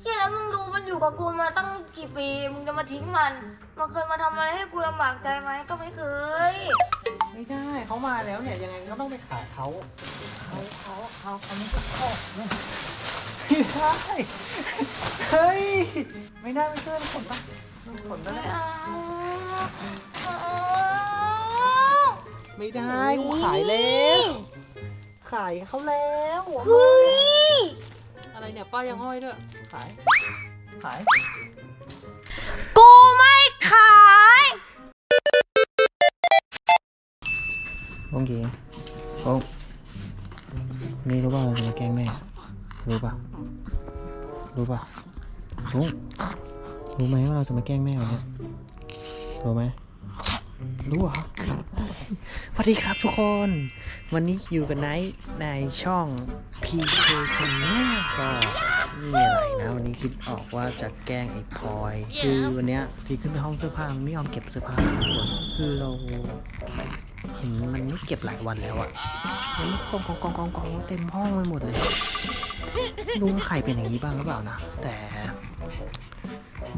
เชี่ยแล้วมึงดูมันอยู่กับกูมาตั้งกี่ปี มึงจะมาทิ้งมัน มันเคยมาทำอะไรให้กูลำบากใจไหมก็ไม่เคย ไม่ได้เขามาแล้วเนี่ยยังไงก็ต้องไปขายเขาเขาเขาเขาเขาไม่ก็ขอบไม่ได้เฮ้ยไม่ได้ไม่ช่วยมันขนปะมันขนได้ไม่เอาเอาไม่ได้กูขายแล้ว ขายเขาแล้วเฮ้ย อะไรเนี่ยป้ายังห้อยด้วย ขาย ขาย กูไม่ขายโอเคโอ้นี่รู้ป่ะเราจะมาแกล้งแม่ รู้ป่ะ รู้ป่ะ รู้ รู้ไหมว่าเราจะมาแกล้งแม่วันนี้รู้ไหม รู้เหรอสวัสดีครับทุกคน วันนี้อยู่กันไนท์ในช่อง PK Channel ก็ไม่มีอะไรนะ วันนี้คิดออกว่าจะแกล้งไอ้พลอย คือวันเนี้ยที่ขึ้นไปห้องเสื้อผ้ามันไม่ยอมเก็บเสื้อผ้าทุกคนคือเราเห็นมันไม่เก็บหลายวันแล้วอะมันกองกองกองกองกองเต็มห้องไปหมดเลยไม่รู้ว่าใครเป็นอย่างนี้บ้างหรือเปล่านะ แต่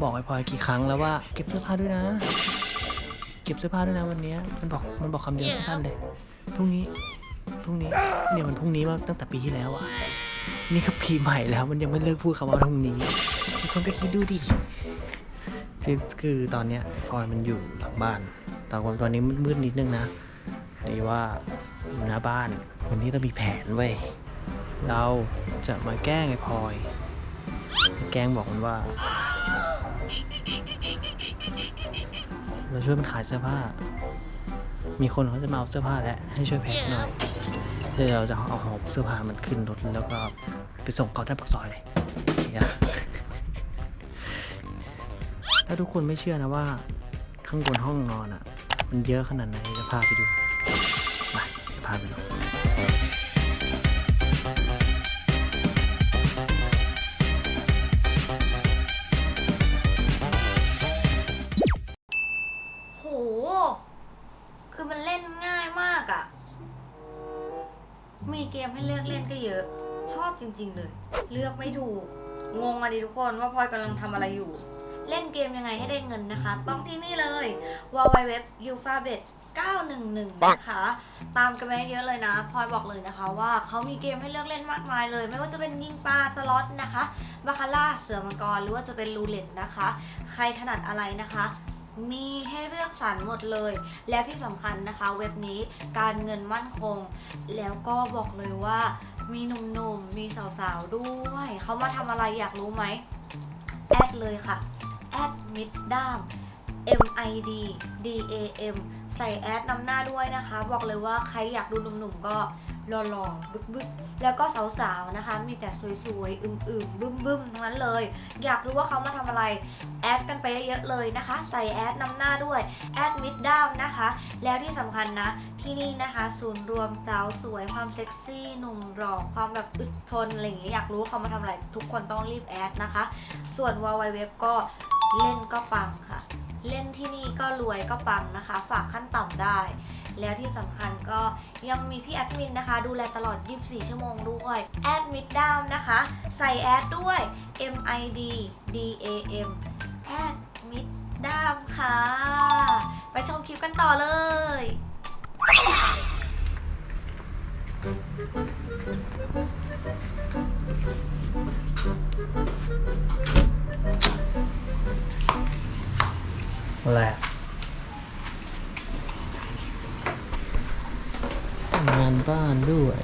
บอกไอ้พลอยกี่ครั้งแล้วว่าเก็บเสื้อผ้าด้วยนะเก็บเสื้อผ้าด้วยนะวันเนี้ยมันบอกมันบอกคำเดียวสั้นๆเลยพรุ่งนี้พรุ่งนี้เนี่ยมันพรุ่งนี้มาตั้งแต่ปีที่แล้วอะนี่ก็ปีใหม่แล้ว มันยังไม่เลิกพูดคำว่าพรุ่งนี้ทุกคนก็คิดดูดิคือคือตอนเนี้ยพลอยมันอยู่หลังบ้านตอนตอนนี้มืดๆนิดนึงนะดีว่าอยู่หน้าบ้าน วันนี้เรามีแผนเว้ยเราจะมาแกล้งไอ้พลอย แกล้งบอกมันว่า เราช่วยมันขายเสื้อผ้า มีคนเขาจะมาเอาเสื้อผ้าแล้วให้ช่วยแพ็คหน่อยเดี๋ยวเราจะเอาหอบเสื้อผ้ามันขึ้นรถแล้วก็ไปส่งเขาที่ปากซอยเลยถ้าทุกคนไม่เชื่อนะว่า ข้างบนห้องนอนอะ มันเยอะขนาดไหนจะพาไปดูมาพาไปดู คือมันเล่นง่ายมากอะ่ะ มีเกมให้เลือกเล่นก็เยอะ ชอบจริง ๆ เลย เลือกไม่ถูก งงมาดิทุกคนว่าพลอยกำลังทำอะไรอยู่ เล่นเกมยังไงให้ได้เงินนะคะ ต้องที่นี่เลย w w w u f a b e t 911 นะคะ ตามกันไปเยอะเลยนะพลอยบอกเลยนะคะว่าเขามีเกมให้เลือกเล่นมากมายเลย ไม่ว่าจะเป็นยิงปลาสล็อตนะคะบาคาร่าเสือมังกรหรือว่าจะเป็นรูเล็ตนะคะ ใครถนัดอะไรนะคะ มี ให้เลือกสรรหมดเลย แล้วที่สำคัญนะคะ เว็บนี้การเงินมั่นคง แล้วก็บอกเลยว่ามีหนุ่มๆ มีสาวๆ ด้วย เขามาทำอะไรอยากรู้ไหม แอดเลยค่ะ แอดมิดด้าม M I D D A M ใส่แอดนำหน้าด้วยนะคะ บอกเลยว่าใครอยากดูหนุ่มๆ ก็ หล่อๆบึกๆ แล้วก็สาวๆนะคะ มีแต่สวยๆอึมๆบึ้มๆทั้งนั้นเลย อยากรู้ว่าเขามาทำอะไร แอดกันไปเยอะๆเลยนะคะ ใส่แอดนำหน้าด้วย แอดมิดด้ามนะคะ แล้วที่สำคัญนะ ที่นี่นะคะ ศูนย์รวมสาวสวยความเซ็กซี่หนุ่มหล่อความแบบอึดทนอะไรอย่างเงี้ยอยากรู้ว่าเขามาทำอะไร ทุกคนต้องรีบแอดนะคะ ส่วน w w w ก็เล่นก็ปังค่ะ เล่นที่นี่ก็รวยก็ปังนะคะ ฝากขั้นต่ำได้ แล้วที่สำคัญก็ยังมีพี่แอดมินนะคะ ดูแลตลอด 24 ชั่วโมงด้วยแอดมิดดามนะคะ ใส่แอดด้วย M I D D A M แอดมิดดามค่ะ ไปชมคลิปกันต่อเลยแหละ งานบ้านด้วย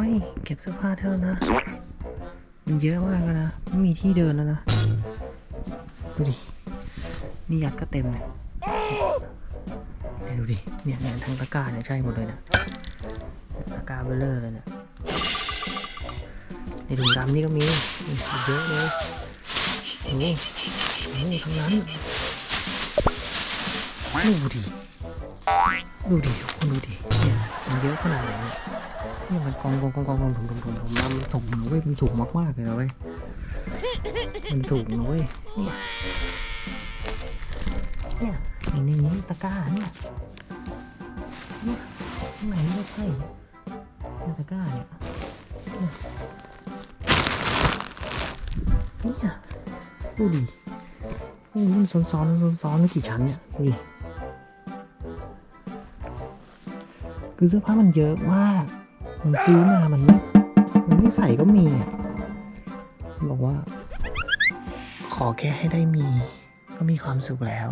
อยเก็บเสื้อผ้าเธอนะ มันเยอะมากแล้วนะ ไม่มีที่เดินแล้วนะ ดูดิ นี่ยัดก็เต็มเลยดูดิ เนี่ยเนี่ยทั้งตะกร้าเนี่ยใช่หมดเลยนะตะกร้าเบลเลอร์เลยเนี่ยในถุงดำนี่ก็มี เยอะเลยโอ้โหโอ้โหทั้งนั้นดูดิ ดูดิทุกคนดูดิเนี่ย มันเยอะขนาดไหนเนี่ยนี่มันกองกองกองกองกองถุงถุงถุงถุงมันสูงนะเว้ยมันสูงมากๆเลยนะเว้ยมันสูงนะเว้ยเนี่ยเนี่ยในนี้ตะกร้าเนี่ยเนี่ยข้างในไม่ใช่เนี่ยตะกร้าเนี่ยเนี่ยดูดิมันซ้อนซ้อนซ้อนซ้อนกี่ชั้นเนี่ยดูดิ คือเสื้อผ้ามันเยอะมาก มันซื้อมา มันไม่มันไม่ใส่ก็มีอะบอกว่า ขอแค่ให้ได้มี ก็มีความสุขแล้ว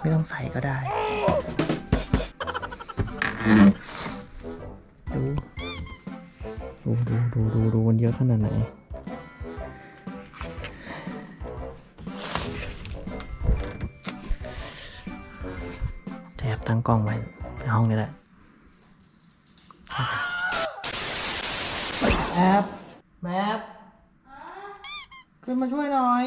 ไม่ต้องใส่ก็ได้ ดู ดูดูดูดูดูมันเยอะขนาดไหนแอบตั้งกล้องไว้ในห้องนี้แหละ แอบแมปขึ้นมาช่วยหน่อย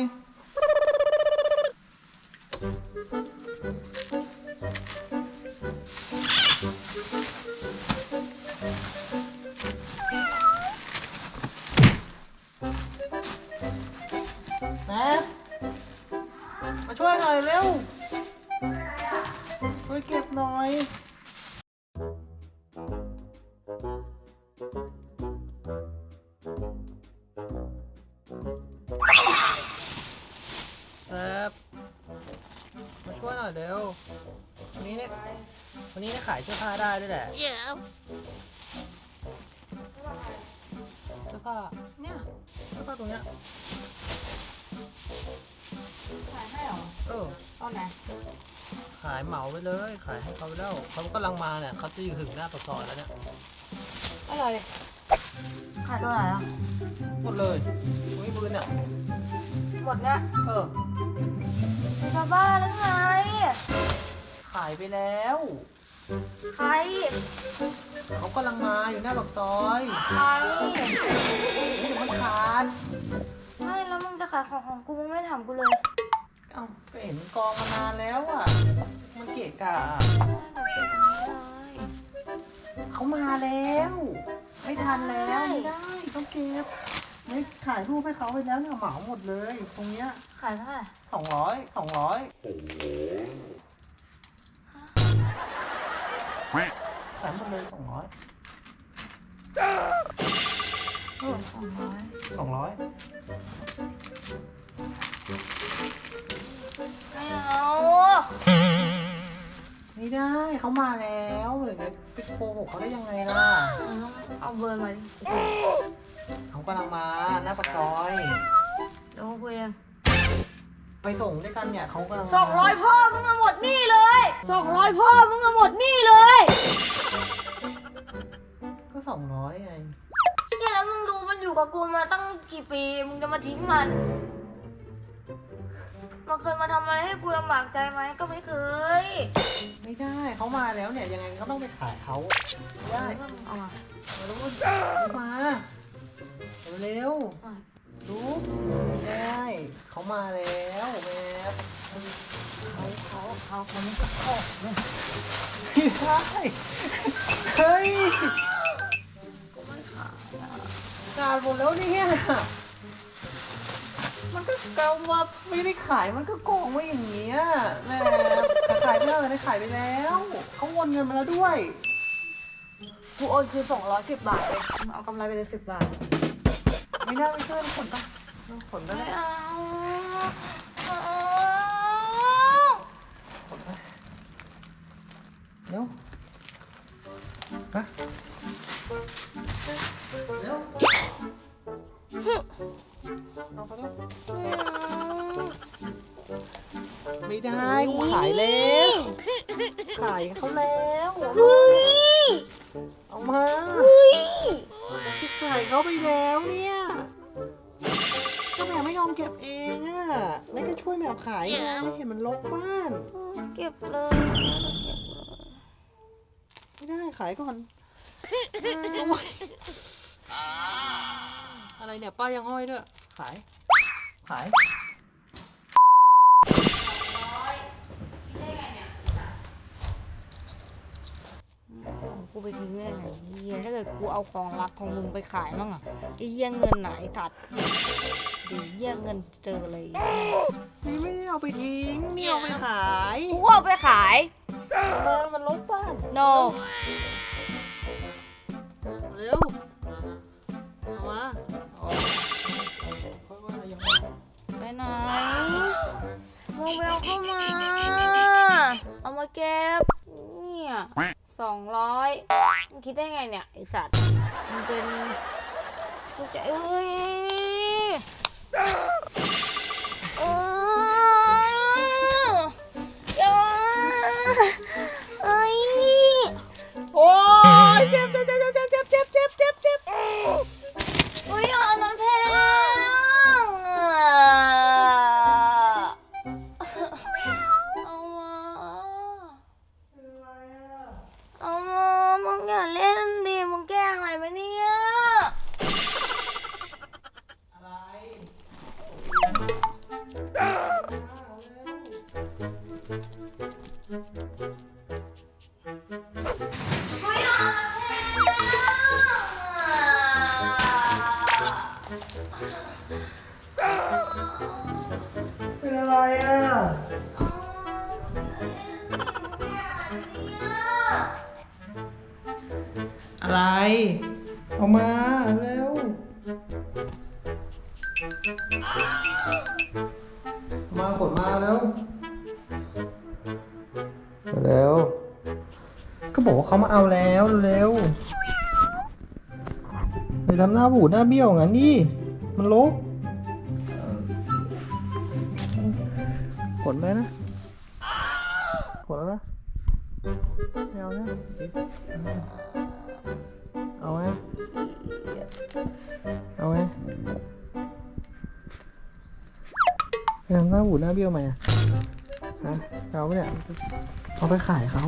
แมปมาช่วยหน่อยเร็ว ช่วยเก็บหน่อย ขายเสื้อผ้าได้ด้วยแหละเสื้อผ้า เนี่ย เสื้อผ้าตรงเนี้ย ขายให้หรอเออ ตอนไหนขายเหมาไปเลย ขายให้เขาไปแล้ว เขากำลังมาเนี่ย เขาจะอยู่ถึงหน้าปากซอยแล้วเนี่ย อะไร ขายตัวไหนอะหมดเลยไม่ปืนเนี่ยหมดเนี่ยเออ เป็นชาวบ้านแล้วไง ขายไปแล้ว ใคร เขากำลังมาอยู่หน้าปากซอยใคร นี่มันขาดไม่แล้วมึงจะขายของของกูมึงไม่ถามกูเลยเอ้าก็เห็นกองมานานแล้วอะ มันเกะกะเดี๋ยวเก็บตรงนี้เลยเขามาแล้ว ไม่ทันแล้วไม่ได้ต้องเก็บไม่ถ่ายรูปให้เขาไปแล้วเนี่ยเหมาหมดเลย ตรงเนี้ยขายเท่าไหร่สองร้อยสองร้อย ขายหมดเลยสองร้อยเออสองร้อยสองร้อยไม่เอาไม่ได้เขามาแล้วเดี๋ยวไปโกหกเขาได้ยังไงล่ะมึงต้องเอาเบอร์มาดิเขากำลังมาหน้าปากซอยเดี๋ยวกูคุยเอง ไปส่งด้วยกันเนี่ยเขากำลังมาสองร้อยพ่อมึงเอาหมดหนี่เลยสองร้อยพ่อมึงเอาหมดหนี่เลยก็สองร้อยไงเนี่ยแล้วมึงดูมันอยู่กับกูมาตั้งกี่ปี มึงจะมาทิ้งมัน มันเคยมาทำอะไรให้กูลำบากใจไหมก็ไม่เคยไม่ได้เขามาแล้วเนี่ยยังไงก็ต้องไปขายเขาไม่ได้เอามามาลูกมาเร็ว ลูกไม่เขามาแล้วแม่เขาเขาเขาเขาไม่จะขอไม่ได้เฮ้ยกูไม่ขายอะการหมดแล้วเนี่ยมันก็เกาว่าไม่ได้ขายมันก็โกงไว้อย่างเงี้ยแม่ขายไปแล้วนะขายไปแล้วเขาวนเงินมาแล้วด้วยกูโอนคือสองร้อยสิบบาทเลยเอากำไรไปเลยสิบบาท ไม่ได้ไม่ช่วยขนปะขนได้ไม่เอาเอาขนไปเร็วไปเร็วเอาไปเร็วไม่ได้กูขายแล้วขายเขาแล้วเฮ้ยเอามาเฮ้ยที่ขายเขาไปแล้วเนี่ย เก็บเองอะแล้วก็ช่วยแมวขายไงเห็นมันลกบ้านเก็บเลยเก็บเลยไม่ได้ขายก่อนโอ้ยอะไรเนี่ยป้ายังห้อยด้วย ขาย ขายกูไปทิ้งได้ไงเฮียถ้าเกิดกูเอาของรักของมึงไปขายมั่งอะไอ้เฮียเงินไหนสัตว์เดี๋ยวเฮียเงินเจอเลยนี่ไม่ได้เอาไปทิ้งนี่เอาไปขายกูเอาไปขายมามันลบบ้าน no เร็วเอามาเอาค่อยว่ายังไงไปไหนมึงไปเอาเข้ามา เอามาเก็บ เนี่ยสองร้อยมึงคิดได้ไงเนี่ยไอสัตว์ มันเป็นกูจะเอ้ย Ah! เขามาเอาแล้วเร็วไปทำหน้าบูดหน้าเบี้ยวงั้นดิ มันลบกดไหมนะกดแล้วนะไม่เอานะเอาไหมเอาไหมไปทำหน้าบูดหน้าเบี้ยวไหมอะฮะเอาไหมเนี่ยเอาไปขายเขา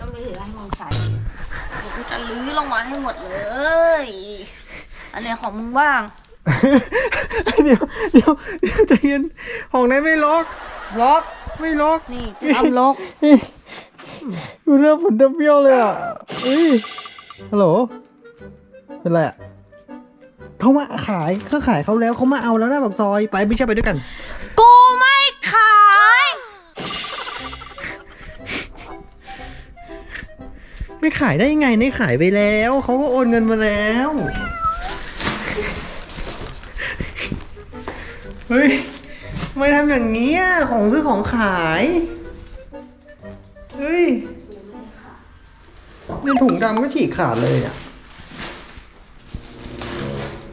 ของมึงกูจะไม่เหลือให้มึงใส่เดี๋ยวกูจะลื้อลงมาให้หมดเลย อันไหนของมึงบ้าง เดี๋ยวเดี๋ยวเดี๋ยวใจเย็นห้องไหนไม่ล็อก ล็อก ไม่ล็อกนี่ทำล็อกนี่ดูเรื่องผลเบี้ยวเลยอะเฮ้ยฮัลโหล เป็นไรอะเขามาขายเขาขายเขาแล้วเขามาเอาแล้วนะบักซอย ไปไม่ใช่ไปด้วยกัน ไม่ขายได้ยังไงไม่ขายไปแล้ว เขาก็โอนเงินมาแล้ว เฮ้ย ไม่ทำอย่างนี้อะของซื้อของขาย เฮ้ยเนี่ยถุงดำก็ฉีกขาดเลยอะ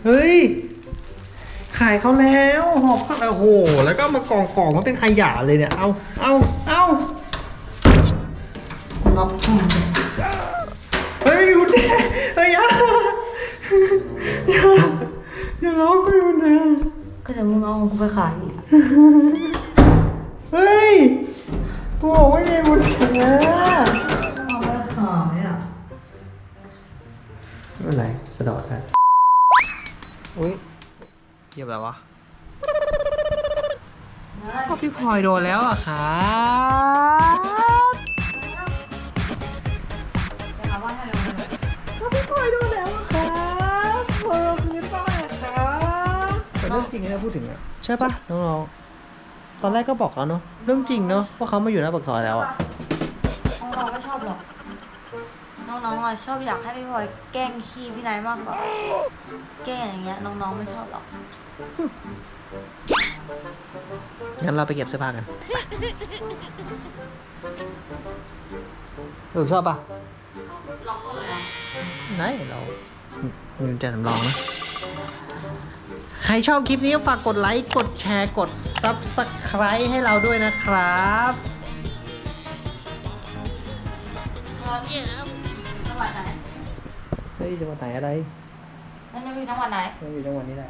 เฮ้ย ขายเขาแล้วหอบเขาโอ้โห แล้วก็มากองกองๆมันเป็นขยะเลยเนี่ย เอา เอา เอา อย่าอย่าอย่าล็อกกูกุญแจก็เดี๋ยวมึงเอาของกูไปขายอีกเฮ้ยกูบอกว่ามีกุญแจเอาไปขายอะไม่เป็นไรสะดอดได้อุ้ยเหยียบอะไรวะพ่อพี่พลอยโดนแล้วอะครับ เรื่องจริงนะพูดถึงอะใช่ปะน้องๆตอนแรกก็บอกแล้วเนาะเรื่องจริงเนาะว่าเขามาอยู่หน้าปากซอยแล้วอะน้องๆไม่ชอบหรอก น้องๆอะชอบอยากให้พี่พลอยแกล้งขี้พี่นายมากกว่า แกล้งอย่างเงี้ยน้องๆไม่ชอบหรอก งั้นเราไปเก็บเสื้อผ้ากันเออชอบปะล็อกเลยนะไหนเรามีกุญแจสำรองนะ ใครชอบคลิปนี้ก็ฝากกดไลค์ กดแชร์ กด Subscribe ให้เราด้วยนะครับจังหวัดไหนเฮ้ยจังหวัดไหนอะไรนั่นจะมีจังหวัดไหน ไม่อยู่จังหวัดนี้แหละ